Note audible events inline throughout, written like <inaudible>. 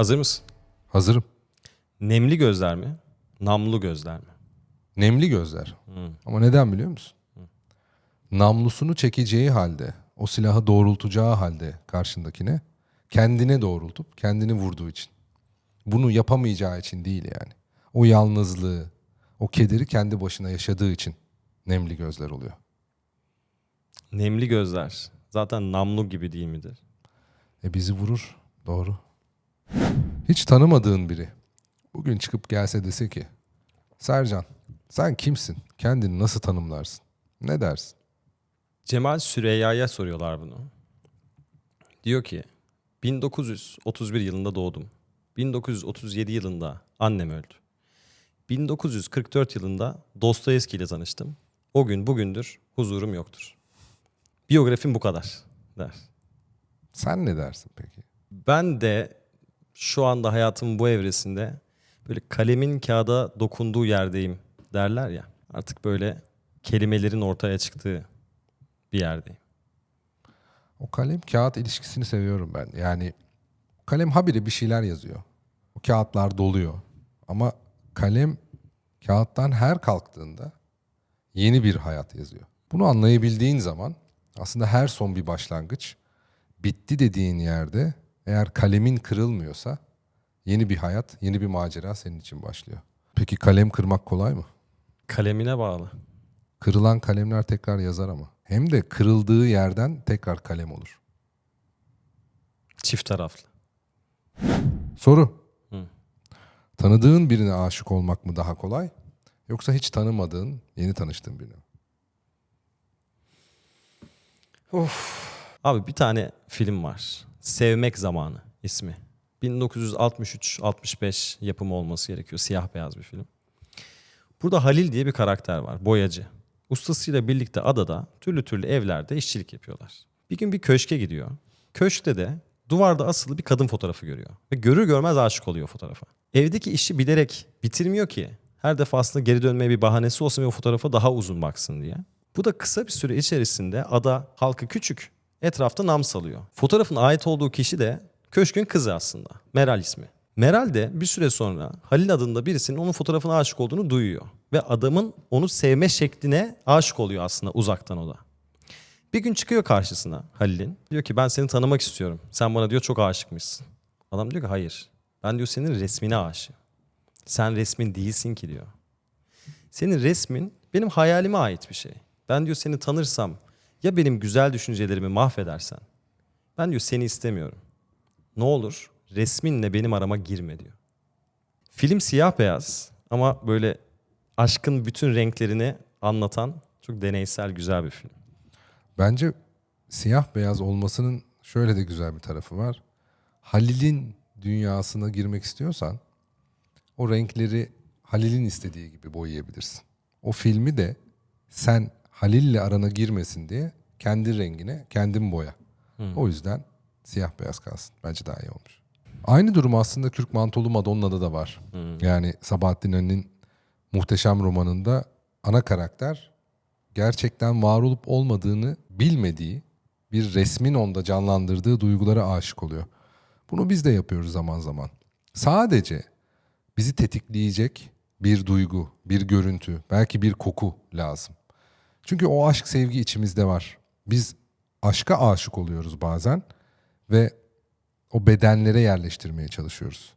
Hazır mısın? Hazırım. Nemli gözler mi? Namlu gözler mi? Nemli gözler. Hmm. Ama neden biliyor musun? Namlusunu çekeceği halde, o silahı doğrultacağı halde karşındakine kendine doğrultup kendini vurduğu için. Bunu yapamayacağı için değil yani. O yalnızlığı, o kederi kendi başına yaşadığı için nemli gözler oluyor. Nemli gözler. Zaten namlu gibi değil midir? E bizi vurur. Doğru. Hiç tanımadığın biri bugün çıkıp gelse dese ki Sercan sen kimsin? Kendini nasıl tanımlarsın? Ne dersin? Cemal Süreyya'ya soruyorlar bunu. Diyor ki 1931 yılında doğdum. 1937 yılında annem öldü. 1944 yılında Dostoyevski ile tanıştım. O gün bugündür huzurum yoktur. Biyografim bu kadar der. Sen ne dersin peki? Ben de şu anda hayatımın bu evresinde böyle kalemin kağıda dokunduğu yerdeyim derler ya. Artık böyle kelimelerin ortaya çıktığı bir yerdeyim. O kalem kağıt ilişkisini seviyorum ben. Yani kalem habire bir şeyler yazıyor. O kağıtlar doluyor. Ama kalem kağıttan her kalktığında yeni bir hayat yazıyor. Bunu anlayabildiğin zaman aslında her son bir başlangıç. Bitti dediğin yerde eğer kalemin kırılmıyorsa yeni bir hayat, yeni bir macera senin için başlıyor. Peki kalem kırmak kolay mı? Kalemine bağlı. Kırılan kalemler tekrar yazar ama. Hem de kırıldığı yerden tekrar kalem olur. Çift taraflı. Soru. Hı. Tanıdığın birine aşık olmak mı daha kolay? Yoksa hiç tanımadığın, yeni tanıştığın birine mi? Abi bir tane film var. Sevmek Zamanı ismi. 1963-65 yapımı olması gerekiyor. Siyah beyaz bir film. Burada Halil diye bir karakter var. Boyacı. Ustasıyla birlikte adada türlü türlü evlerde işçilik yapıyorlar. Bir gün bir köşke gidiyor. Köşkte de duvarda asılı bir kadın fotoğrafı görüyor. Ve görür görmez aşık oluyor fotoğrafa. Evdeki işi bilerek bitirmiyor ki her defasında geri dönmeye bir bahanesi olsun ve o fotoğrafa daha uzun baksın diye. Bu da kısa bir süre içerisinde ada halkı küçük. Etrafta nam salıyor. Fotoğrafın ait olduğu kişi de köşkün kızı aslında. Meral ismi. Meral de bir süre sonra Halil adında birisinin onun fotoğrafına aşık olduğunu duyuyor. Ve adamın onu sevme şekline aşık oluyor aslında uzaktan o da. Bir gün çıkıyor karşısına Halil'in. Diyor ki ben seni tanımak istiyorum. Sen bana diyor çok aşıkmışsın. Adam diyor ki hayır. Ben diyor senin resmine aşığım. Sen resmin değilsin ki diyor. Senin resmin benim hayalime ait bir şey. Ben diyor seni tanırsam ya benim güzel düşüncelerimi mahvedersen. Ben diyor seni istemiyorum. Ne olur resminle benim arama girme diyor. Film siyah beyaz ama böyle aşkın bütün renklerini anlatan çok deneysel güzel bir film. Bence siyah beyaz olmasının şöyle de güzel bir tarafı var. Halil'in dünyasına girmek istiyorsan o renkleri Halil'in istediği gibi boyayabilirsin. O filmi de sen Halil'le arana girmesin diye kendi rengine kendin boya. O yüzden siyah beyaz kalsın. Bence daha iyi olmuş. Aynı durum aslında Kürk Mantolu Madonna'da da var. Yani Sabahattin Ali'nin muhteşem romanında ana karakter gerçekten var olup olmadığını bilmediği bir resmin onda canlandırdığı duygulara aşık oluyor. Bunu biz de yapıyoruz zaman zaman. Sadece bizi tetikleyecek bir duygu, bir görüntü, belki bir koku lazım. Çünkü o aşk sevgi içimizde var. Biz aşka aşık oluyoruz bazen ve o bedenlere yerleştirmeye çalışıyoruz.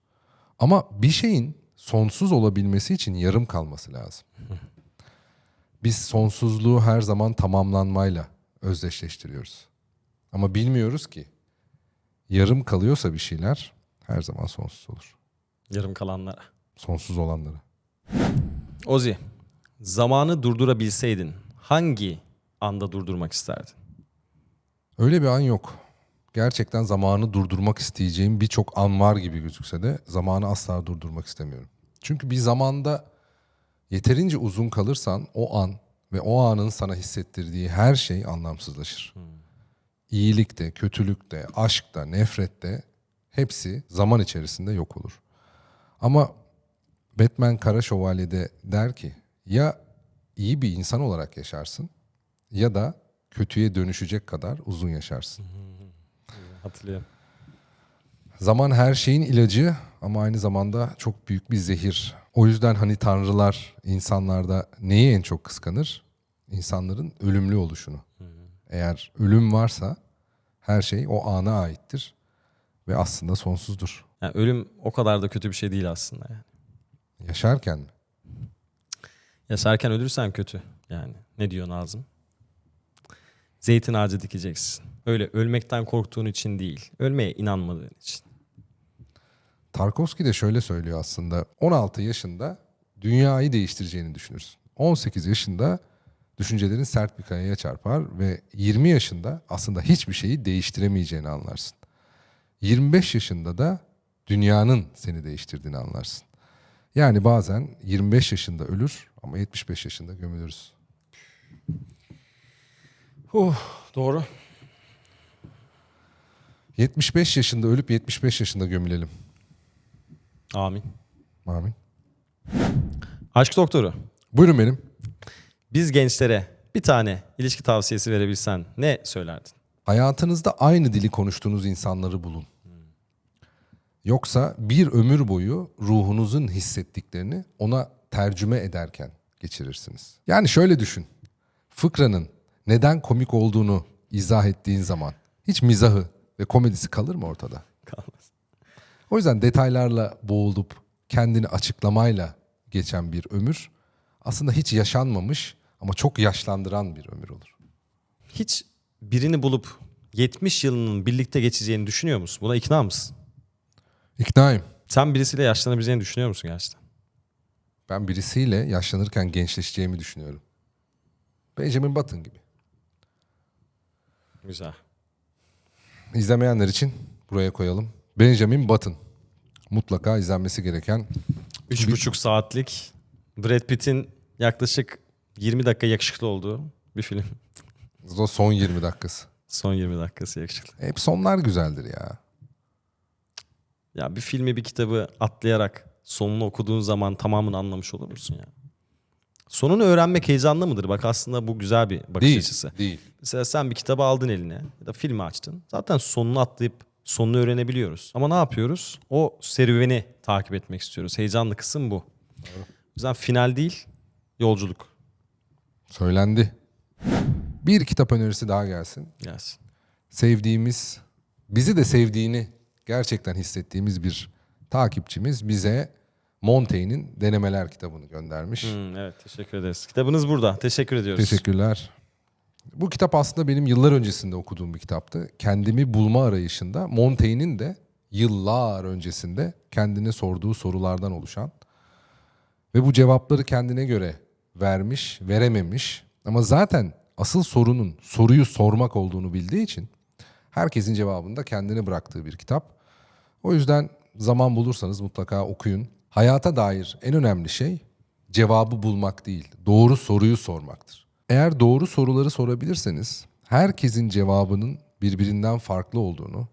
Ama bir şeyin sonsuz olabilmesi için yarım kalması lazım. Biz sonsuzluğu her zaman tamamlanmayla özdeşleştiriyoruz. Ama bilmiyoruz ki yarım kalıyorsa bir şeyler her zaman sonsuz olur. Yarım kalanlara. Sonsuz olanları. Ozi, zamanı durdurabilseydin hangi anda durdurmak isterdin? Öyle bir an yok. Gerçekten zamanı durdurmak isteyeceğim birçok an var gibi gözükse de zamanı asla durdurmak istemiyorum. Çünkü bir zamanda yeterince uzun kalırsan o an ve o anın sana hissettirdiği her şey anlamsızlaşır. İyilikte, kötülükte, aşkta, nefrette hepsi zaman içerisinde yok olur. Ama Batman Kara Şövalye'de der ki ya iyi bir insan olarak yaşarsın ya da kötüye dönüşecek kadar uzun yaşarsın. Hatırlıyorum. Zaman her şeyin ilacı ama aynı zamanda çok büyük bir zehir. O yüzden hani tanrılar insanlarda neyi en çok kıskanır? İnsanların ölümlü oluşunu. Eğer ölüm varsa her şey o ana aittir ve aslında sonsuzdur. Yani ölüm o kadar da kötü bir şey değil aslında. Yani. Yaşarken mi? Yaşarken ölürsen kötü. Yani ne diyor Nazım? Zeytin ağacı dikeceksin. Öyle ölmekten korktuğun için değil. Ölmeye inanmadığın için. Tarkovski de şöyle söylüyor aslında. 16 yaşında dünyayı değiştireceğini düşünürsün. 18 yaşında düşüncelerin sert bir kayaya çarpar ve 20 yaşında aslında hiçbir şeyi değiştiremeyeceğini anlarsın. 25 yaşında da dünyanın seni değiştirdiğini anlarsın. Yani bazen 25 yaşında ölür ama 75 yaşında gömülürüz. Huh, doğru. 75 yaşında ölüp 75 yaşında gömülelim. Amin. Amin. Aşk doktoru. Buyurun benim. Biz gençlere bir tane ilişki tavsiyesi verebilsen ne söylerdin? Hayatınızda aynı dili konuştuğunuz insanları bulun. Yoksa bir ömür boyu ruhunuzun hissettiklerini ona tercüme ederken geçirirsiniz. Yani şöyle düşün. Fıkranın neden komik olduğunu izah ettiğin zaman hiç mizahı ve komedisi kalır mı ortada? Kalmaz. O yüzden detaylarla boğulup kendini açıklamayla geçen bir ömür aslında hiç yaşanmamış ama çok yaşlandıran bir ömür olur. Hiç birini bulup 70 yılının birlikte geçeceğini düşünüyor musun? Buna ikna mısın? İknayım. Sen birisiyle yaşlanabileceğini düşünüyor musun gerçekten? Ben birisiyle yaşlanırken gençleşeceğimi düşünüyorum. Benjamin Button gibi. Güzel. İzlemeyenler için buraya koyalım. Benjamin Button. Mutlaka izlenmesi gereken. Üç buçuk saatlik Brad Pitt'in yaklaşık 20 dakika yakışıklı olduğu bir film. O son 20 dakikası. Son 20 dakikası yakışıklı. Hep sonlar güzeldir ya. Ya bir filmi bir kitabı atlayarak sonunu okuduğun zaman tamamını anlamış olur musun ya? Sonunu öğrenmek heyecanlı mıdır? Bak aslında bu güzel bir bakış Değil. açısı. Değil. Mesela sen bir kitabı aldın eline ya da filmi açtın. Zaten sonunu atlayıp sonunu öğrenebiliyoruz. Ama ne yapıyoruz? O serüveni takip etmek istiyoruz. Heyecanlı kısım bu. O yüzden final değil, yolculuk Söylendi. Bir kitap önerisi daha gelsin. gelsin. Sevdiğimiz, bizi de sevdiğini gerçekten hissettiğimiz bir takipçimiz bize Montaigne'in Denemeler kitabını göndermiş. Hmm, evet teşekkür ederiz. Kitabınız burada. Teşekkür ediyoruz. Teşekkürler. Bu kitap aslında benim yıllar öncesinde okuduğum bir kitaptı. Kendimi bulma arayışında Montaigne'in de yıllar öncesinde kendine sorduğu sorulardan oluşan ve bu cevapları kendine göre vermiş, verememiş ama zaten asıl sorunun soruyu sormak olduğunu bildiği için herkesin cevabını da kendine bıraktığı bir kitap. O yüzden zaman bulursanız mutlaka okuyun. Hayata dair en önemli şey cevabı bulmak değil, doğru soruyu sormaktır. Eğer doğru soruları sorabilirseniz herkesin cevabının birbirinden farklı olduğunu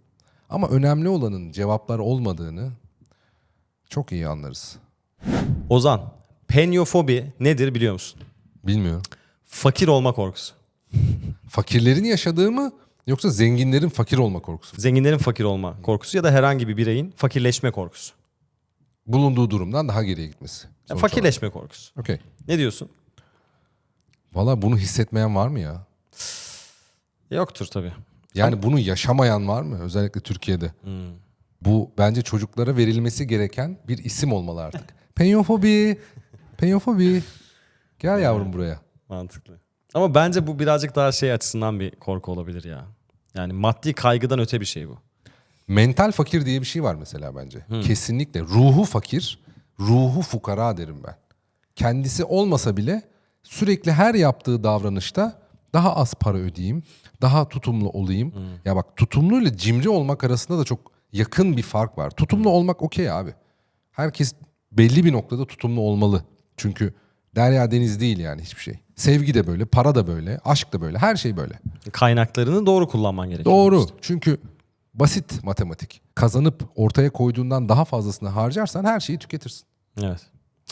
ama önemli olanın cevaplar olmadığını çok iyi anlarız. Ozan, penyofobi nedir biliyor musun? Bilmiyorum. Fakir olma korkusu. Fakirlerin yaşadığı mı yoksa zenginlerin fakir olma korkusu? mu? Zenginlerin fakir olma korkusu ya da herhangi bir bireyin fakirleşme korkusu. Bulunduğu durumdan daha geriye gitmesi. Ya sonuç fakirleşme korkusu. olarak. Okey. Ne diyorsun? Valla bunu hissetmeyen var mı ya? Yoktur tabii. Yani bunu yaşamayan var mı? Özellikle Türkiye'de. Bu bence çocuklara verilmesi gereken bir isim olmalı artık. <laughs> Penyofobi. Penyofobi. Gel yavrum buraya. Mantıklı. Ama bence bu birazcık daha şey açısından bir korku olabilir ya. Yani maddi kaygıdan öte bir şey bu. Mental fakir diye bir şey var mesela bence. Kesinlikle. Ruhu fakir, ruhu fukara derim ben. Kendisi olmasa bile sürekli her yaptığı davranışta daha az para ödeyeyim, daha tutumlu olayım. Ya bak tutumlu ile cimri olmak arasında da çok yakın bir fark var. Tutumlu olmak okey abi. Herkes belli bir noktada tutumlu olmalı. Çünkü derya deniz değil yani hiçbir şey. Sevgi de böyle, para da böyle, aşk da böyle, her şey böyle. Kaynaklarını doğru kullanman gerekiyor. Doğru. işte. Çünkü basit matematik. Kazanıp ortaya koyduğundan daha fazlasını harcarsan her şeyi tüketirsin. Evet.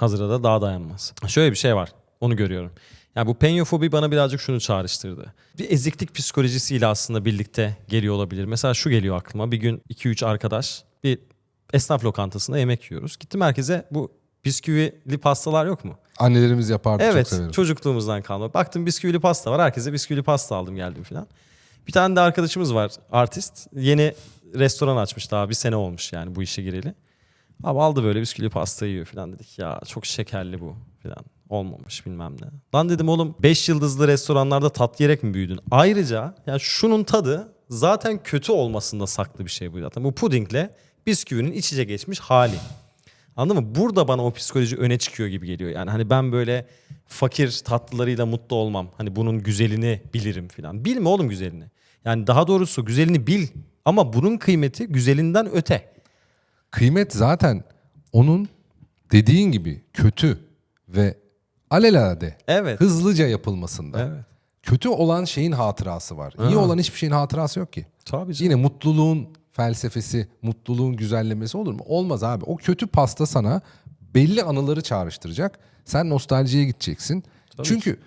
Hazırda da daha dayanmaz. Şöyle bir şey var. Onu görüyorum. Yani bu penyofobi bana birazcık şunu çağrıştırdı. Bir eziklik psikolojisiyle aslında birlikte geliyor olabilir. Mesela şu geliyor aklıma. Bir gün 2-3 arkadaş bir esnaf lokantasında yemek yiyoruz. Gittim herkese bu bisküvili pastalar yok mu? Annelerimiz yapardı çok Evet severim. çocukluğumuzdan kalma. Baktım bisküvili pasta var. Herkese bisküvili pasta aldım geldim filan. Bir tane de arkadaşımız var artist. Yeni restoran açmış daha bir sene olmuş yani bu işe gireli. Abi aldı böyle bisküvili pasta yiyor filan dedik ya çok şekerli bu filan. Olmamış bilmem ne. Lan dedim oğlum 5 yıldızlı restoranlarda tat yiyerek mi büyüdün? Ayrıca yani şunun tadı zaten kötü olmasında saklı bir şey bu zaten. Bu pudingle bisküvinin iç içe geçmiş hali. Anladın mı? Burada bana o psikoloji öne çıkıyor gibi geliyor. Yani hani ben böyle fakir tatlılarıyla mutlu olmam. Hani bunun güzelini bilirim falan. Bilme oğlum güzelini. Yani daha doğrusu güzelini bil ama bunun kıymeti güzelinden öte. Kıymet zaten onun dediğin gibi kötü ve alelade Evet. hızlıca yapılmasında. Evet. Kötü olan şeyin hatırası var. İyi olan hiçbir şeyin hatırası yok ki. Tabii canım. Yine mutluluğun felsefesi, mutluluğun güzellemesi olur mu? Olmaz abi. O kötü pasta sana belli anıları çağrıştıracak. Sen nostaljiye gideceksin. Çünkü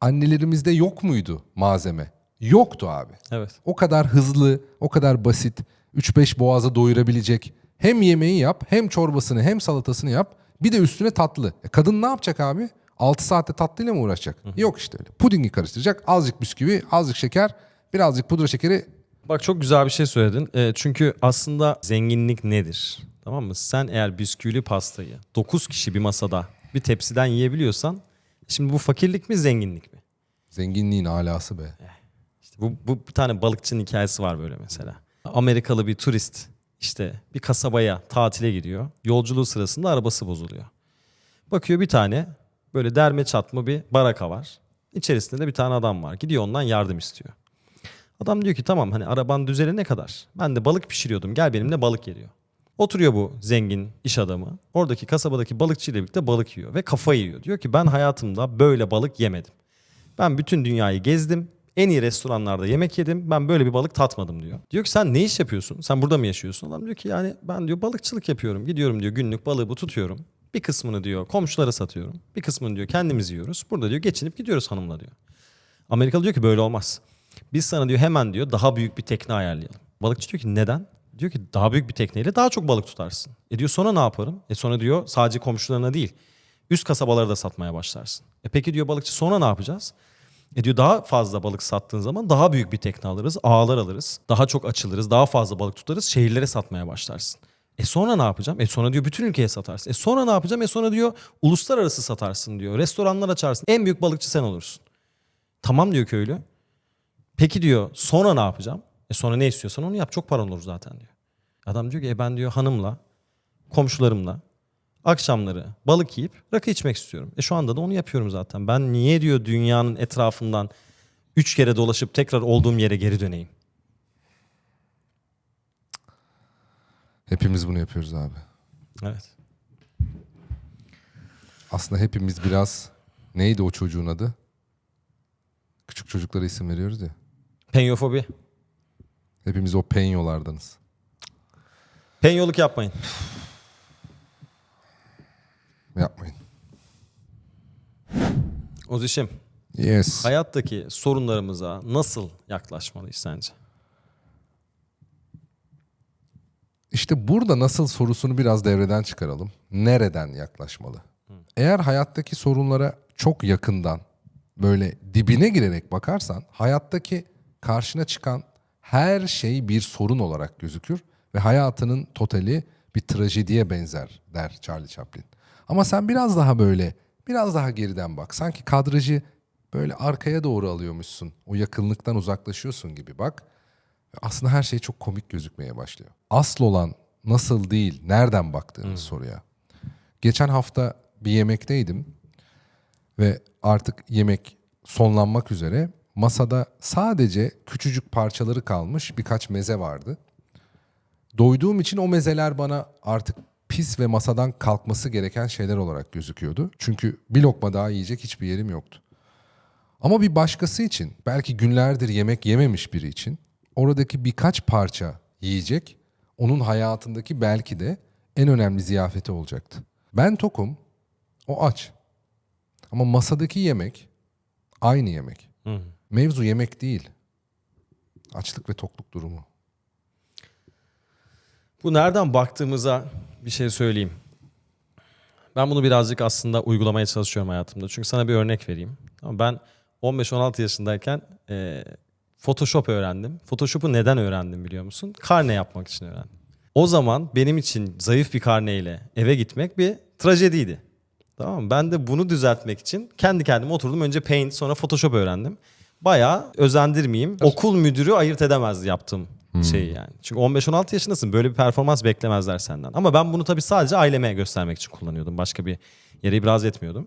annelerimizde yok muydu malzeme? Yoktu abi. Evet. O kadar hızlı, o kadar basit, 3-5 boğaza doyurabilecek. Hem yemeği yap, hem çorbasını, hem salatasını yap. Bir de üstüne tatlı. E kadın ne yapacak abi? 6 saatte tatlıyla mı uğraşacak? Yok işte öyle. Pudingi karıştıracak. Azıcık bisküvi, azıcık şeker, birazcık pudra şekeri. Bak çok güzel bir şey söyledin. Ee, çünkü aslında zenginlik nedir? Tamam mı? Sen eğer bisküvili pastayı 9 kişi bir masada bir tepsiden yiyebiliyorsan şimdi bu fakirlik mi zenginlik mi? Zenginliğin alası be. İşte bu, bu bir tane balıkçının hikayesi var böyle mesela. Amerikalı bir turist işte bir kasabaya tatile gidiyor. Yolculuğu sırasında arabası bozuluyor. Bakıyor bir tane böyle derme çatma bir baraka var. İçerisinde de bir tane adam var. Gidiyor ondan yardım istiyor. Adam diyor ki tamam hani araban düzelene kadar ben de balık pişiriyordum gel benimle balık geliyor. Oturuyor bu zengin iş adamı. Oradaki kasabadaki balıkçıyla birlikte balık yiyor ve kafayı yiyor. Diyor ki ben hayatımda böyle balık yemedim. Ben bütün dünyayı gezdim. En iyi restoranlarda yemek yedim. Ben böyle bir balık tatmadım diyor. Diyor ki sen ne iş yapıyorsun? Sen burada mı yaşıyorsun? Adam diyor ki yani ben diyor balıkçılık yapıyorum. Gidiyorum diyor günlük balığı bu tutuyorum. Bir kısmını diyor komşulara satıyorum. Bir kısmını diyor kendimiz yiyoruz. Burada diyor geçinip gidiyoruz hanımla diyor. Amerikalı diyor ki böyle olmaz. Biz sana diyor hemen diyor daha büyük bir tekne ayarlayalım. Balıkçı diyor ki neden? Diyor ki daha büyük bir tekneyle daha çok balık tutarsın. E diyor sonra ne yaparım? E sonra diyor sadece komşularına değil üst kasabalara da satmaya başlarsın. E peki diyor balıkçı sonra ne yapacağız? E diyor daha fazla balık sattığın zaman daha büyük bir tekne alırız, ağlar alırız, daha çok açılırız, daha fazla balık tutarız, şehirlere satmaya başlarsın. E sonra ne yapacağım? E sonra diyor bütün ülkeye satarsın. E sonra ne yapacağım? E sonra diyor uluslararası satarsın diyor. Restoranlar açarsın. En büyük balıkçı sen olursun. Tamam diyor köylü. Peki diyor sonra ne yapacağım? E sonra ne istiyorsan onu yap çok paran olur zaten diyor. Adam diyor ki e ben diyor hanımla, komşularımla akşamları balık yiyip rakı içmek istiyorum. E şu anda da onu yapıyorum zaten. Ben niye diyor dünyanın etrafından üç kere dolaşıp tekrar olduğum yere geri döneyim? Hepimiz bunu yapıyoruz abi. Evet. Aslında hepimiz biraz neydi o çocuğun adı? Küçük çocuklara isim veriyoruz ya. Penyofobi. Hepimiz o penyolardanız. Penyoluk yapmayın. Yapmayın. Ozişim, Yes. hayattaki sorunlarımıza nasıl yaklaşmalıyız sence? İşte burada nasıl sorusunu biraz devreden çıkaralım. Nereden yaklaşmalı? Eğer hayattaki sorunlara çok yakından böyle dibine girerek bakarsan hayattaki karşına çıkan her şey bir sorun olarak gözükür ve hayatının totali bir trajediye benzer der Charlie Chaplin. Ama sen biraz daha böyle biraz daha geriden bak. Sanki kadrajı böyle arkaya doğru alıyormuşsun. O yakınlıktan uzaklaşıyorsun gibi bak. Aslında her şey çok komik gözükmeye başlıyor. Asıl olan nasıl değil, nereden baktığınız soruya. Geçen hafta bir yemekteydim ve artık yemek sonlanmak üzere. Masada sadece küçücük parçaları kalmış birkaç meze vardı. Doyduğum için o mezeler bana artık pis ve masadan kalkması gereken şeyler olarak gözüküyordu. Çünkü bir lokma daha yiyecek hiçbir yerim yoktu. Ama bir başkası için, belki günlerdir yemek yememiş biri için oradaki birkaç parça yiyecek onun hayatındaki belki de en önemli ziyafeti olacaktı. Ben tokum, o aç. Ama masadaki yemek Aynı yemek. Hı. Mevzu yemek değil. Açlık ve tokluk durumu. Bu nereden baktığımıza bir şey söyleyeyim. Ben bunu birazcık aslında uygulamaya çalışıyorum hayatımda. Çünkü sana bir örnek vereyim. Ben 15-16 yaşındayken e, Photoshop öğrendim. Photoshop'u neden öğrendim biliyor musun? Karne yapmak için öğrendim. O zaman benim için zayıf bir karneyle eve gitmek bir trajediydi. Tamam mı? Ben de bunu düzeltmek için kendi kendime oturdum. Önce Paint sonra Photoshop öğrendim. Bayağı özendirmeyeyim. Okul müdürü ayırt edemezdi yaptığım şeyi yani. Çünkü 15-16 yaşındasın. Böyle bir performans beklemezler senden. Ama ben bunu tabii sadece aileme göstermek için kullanıyordum. Başka bir yere ibraz etmiyordum.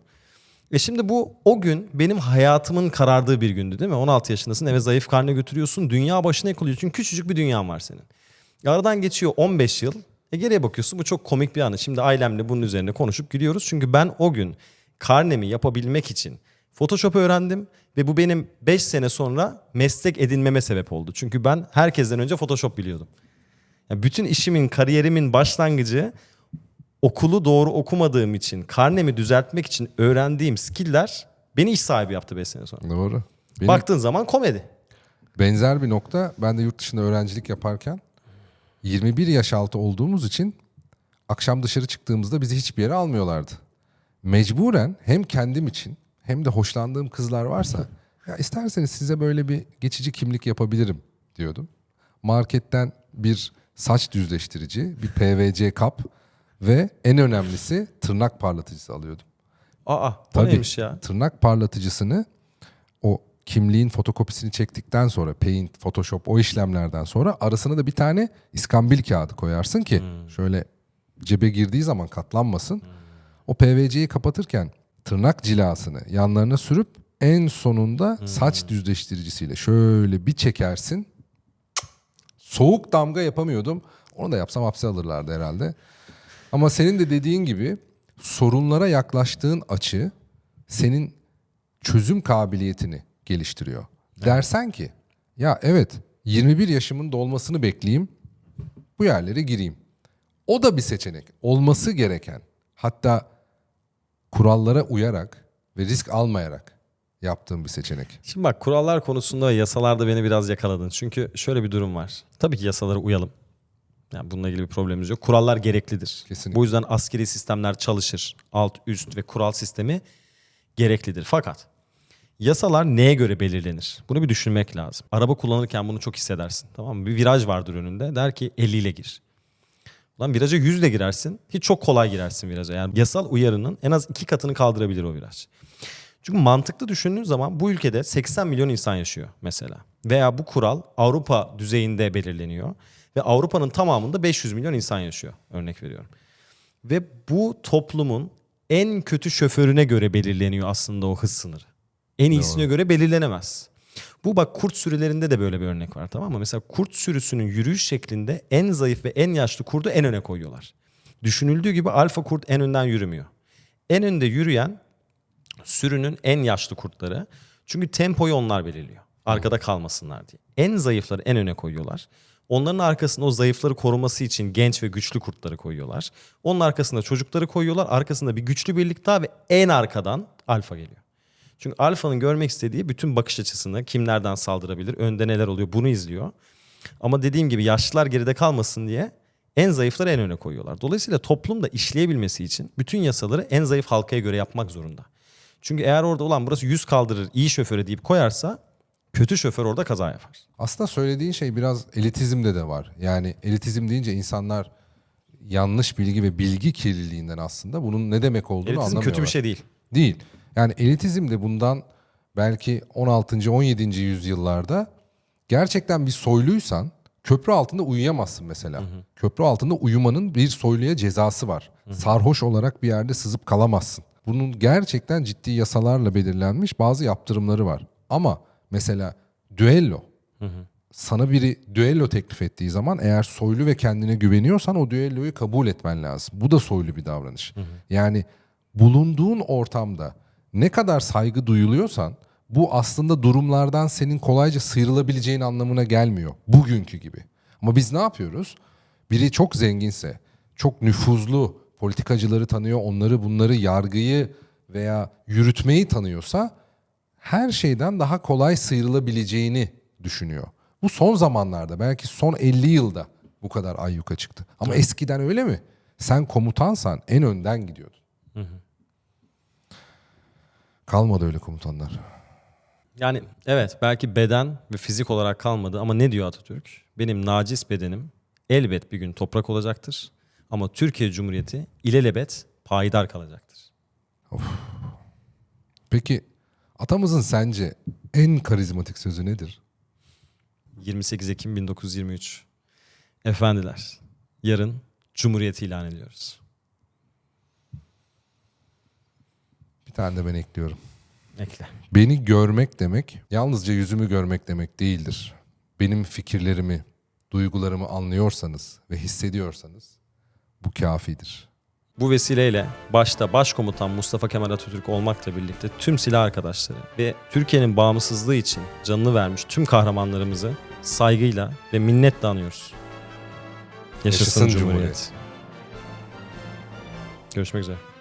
E şimdi bu o gün benim hayatımın karardığı bir gündü değil mi? 16 yaşındasın eve zayıf karne götürüyorsun. Dünya başına yıkılıyor. Çünkü küçücük bir dünyan var senin. Aradan geçiyor 15 yıl. E geriye bakıyorsun bu çok komik bir anı. Şimdi ailemle bunun üzerine konuşup gülüyoruz. Çünkü ben o gün karnemi yapabilmek için Photoshop öğrendim ve bu benim 5 sene sonra meslek edinmeme sebep oldu. Çünkü ben herkesten önce Photoshop biliyordum. Yani bütün işimin, kariyerimin başlangıcı okulu doğru okumadığım için, karnemi düzeltmek için öğrendiğim skill'ler beni iş sahibi yaptı 5 sene sonra. Doğru. Benim Baktığın zaman komedi. benzer bir nokta ben de yurt dışında öğrencilik yaparken 21 yaş altı olduğumuz için akşam dışarı çıktığımızda bizi hiçbir yere almıyorlardı. Mecburen hem kendim için hem de hoşlandığım kızlar varsa ya isterseniz size böyle bir geçici kimlik yapabilirim diyordum. Marketten bir saç düzleştirici, bir PVC kap ve en önemlisi tırnak parlatıcısı alıyordum. Aa, o Tabii. neymiş ya? Tırnak parlatıcısını o kimliğin fotokopisini çektikten sonra Paint, Photoshop o işlemlerden sonra arasına da bir tane iskambil kağıdı koyarsın ki şöyle cebe girdiği zaman katlanmasın. O PVC'yi kapatırken tırnak cilasını yanlarına sürüp en sonunda saç düzleştiricisiyle şöyle bir çekersin. Soğuk damga yapamıyordum. Onu da yapsam hapse alırlardı herhalde. Ama senin de dediğin gibi sorunlara yaklaştığın açı senin çözüm kabiliyetini geliştiriyor. Dersen ki ya evet 21 yaşımın dolmasını bekleyeyim bu yerlere gireyim. O da bir seçenek. Olması gereken hatta kurallara uyarak ve risk almayarak yaptığım bir seçenek. Şimdi bak kurallar konusunda yasalarda beni biraz yakaladın. Çünkü şöyle bir durum var. Tabii ki yasalara uyalım. Yani bununla ilgili bir problemimiz yok. Kurallar gereklidir. Kesinlikle. Bu yüzden askeri sistemler çalışır. Alt, üst ve kural sistemi gereklidir. Fakat yasalar neye göre belirlenir? Bunu bir düşünmek lazım. Araba kullanırken bunu çok hissedersin. Tamam mı? Bir viraj vardır önünde. Der ki 50 ile gir. Lan viraja 100 ile girersin. Hiç çok kolay girersin viraja. Yani yasal uyarının en az iki katını kaldırabilir o viraj. Çünkü mantıklı düşündüğün zaman bu ülkede 80 milyon insan yaşıyor mesela. Veya bu kural Avrupa düzeyinde belirleniyor. Ve Avrupa'nın tamamında 500 milyon insan yaşıyor örnek veriyorum. Ve bu toplumun en kötü şoförüne göre belirleniyor aslında o hız sınırı. En iyisine göre belirlenemez. Bu bak kurt sürülerinde de böyle bir örnek var tamam mı? Mesela kurt sürüsünün yürüyüş şeklinde en zayıf ve en yaşlı kurdu en öne koyuyorlar. Düşünüldüğü gibi alfa kurt en önden yürümüyor. En önde yürüyen sürünün en yaşlı kurtları. Çünkü tempoyu onlar belirliyor. Arkada kalmasınlar diye. En zayıfları en öne koyuyorlar. Onların arkasında o zayıfları koruması için genç ve güçlü kurtları koyuyorlar. Onun arkasında çocukları koyuyorlar. Arkasında bir güçlü birlik daha ve en arkadan alfa geliyor. Çünkü alfanın görmek istediği bütün bakış açısını kim nereden saldırabilir, önde neler oluyor bunu izliyor. Ama dediğim gibi yaşlılar geride kalmasın diye en zayıfları en öne koyuyorlar. Dolayısıyla toplumda işleyebilmesi için bütün yasaları en zayıf halkaya göre yapmak zorunda. Çünkü eğer orada olan burası 100 kaldırır iyi şoföre deyip koyarsa kötü şoför orada kaza yapar. Aslında söylediğin şey biraz elitizmde de var. Yani elitizm deyince insanlar yanlış bilgi ve bilgi kirliliğinden aslında bunun ne demek olduğunu Elitizm anlamıyorlar. kötü bir şey değil. Değil. Yani elitizm de bundan belki 16. 17. yüzyıllarda gerçekten bir soyluysan köprü altında uyuyamazsın mesela. Köprü altında uyumanın bir soyluya cezası var. Sarhoş olarak bir yerde sızıp kalamazsın. Bunun gerçekten ciddi yasalarla belirlenmiş bazı yaptırımları var. Ama mesela düello. Sana biri düello teklif ettiği zaman eğer soylu ve kendine güveniyorsan o düelloyu kabul etmen lazım. Bu da soylu bir davranış. Yani bulunduğun ortamda ne kadar saygı duyuluyorsan bu aslında durumlardan senin kolayca sıyrılabileceğin anlamına gelmiyor. Bugünkü gibi. Ama biz ne yapıyoruz? Biri çok zenginse, çok nüfuzlu, politikacıları tanıyor, onları bunları yargıyı veya yürütmeyi tanıyorsa her şeyden daha kolay sıyrılabileceğini düşünüyor. Bu son zamanlarda belki son 50 yılda bu kadar ayyuka çıktı. Ama eskiden öyle mi? Sen komutansan en önden gidiyordun. Kalmadı öyle komutanlar. Yani evet belki beden ve fizik olarak kalmadı ama ne diyor Atatürk? Benim nacis bedenim elbet bir gün toprak olacaktır. Ama Türkiye Cumhuriyeti ilelebet payidar kalacaktır. Peki atamızın sence en karizmatik sözü nedir? 28 Ekim 1923. Efendiler, yarın Cumhuriyeti ilan ediyoruz. Tane de ben ekliyorum. Ekle. Beni görmek demek yalnızca yüzümü görmek demek değildir. Benim fikirlerimi, duygularımı anlıyorsanız ve hissediyorsanız bu kafidir. Bu vesileyle başta Başkomutan Mustafa Kemal Atatürk olmakla birlikte tüm silah arkadaşları ve Türkiye'nin bağımsızlığı için canını vermiş tüm kahramanlarımızı saygıyla ve minnetle anıyoruz. Yaşasın, Yaşasın Cumhuriyet. Cumhuriyet. Görüşmek üzere.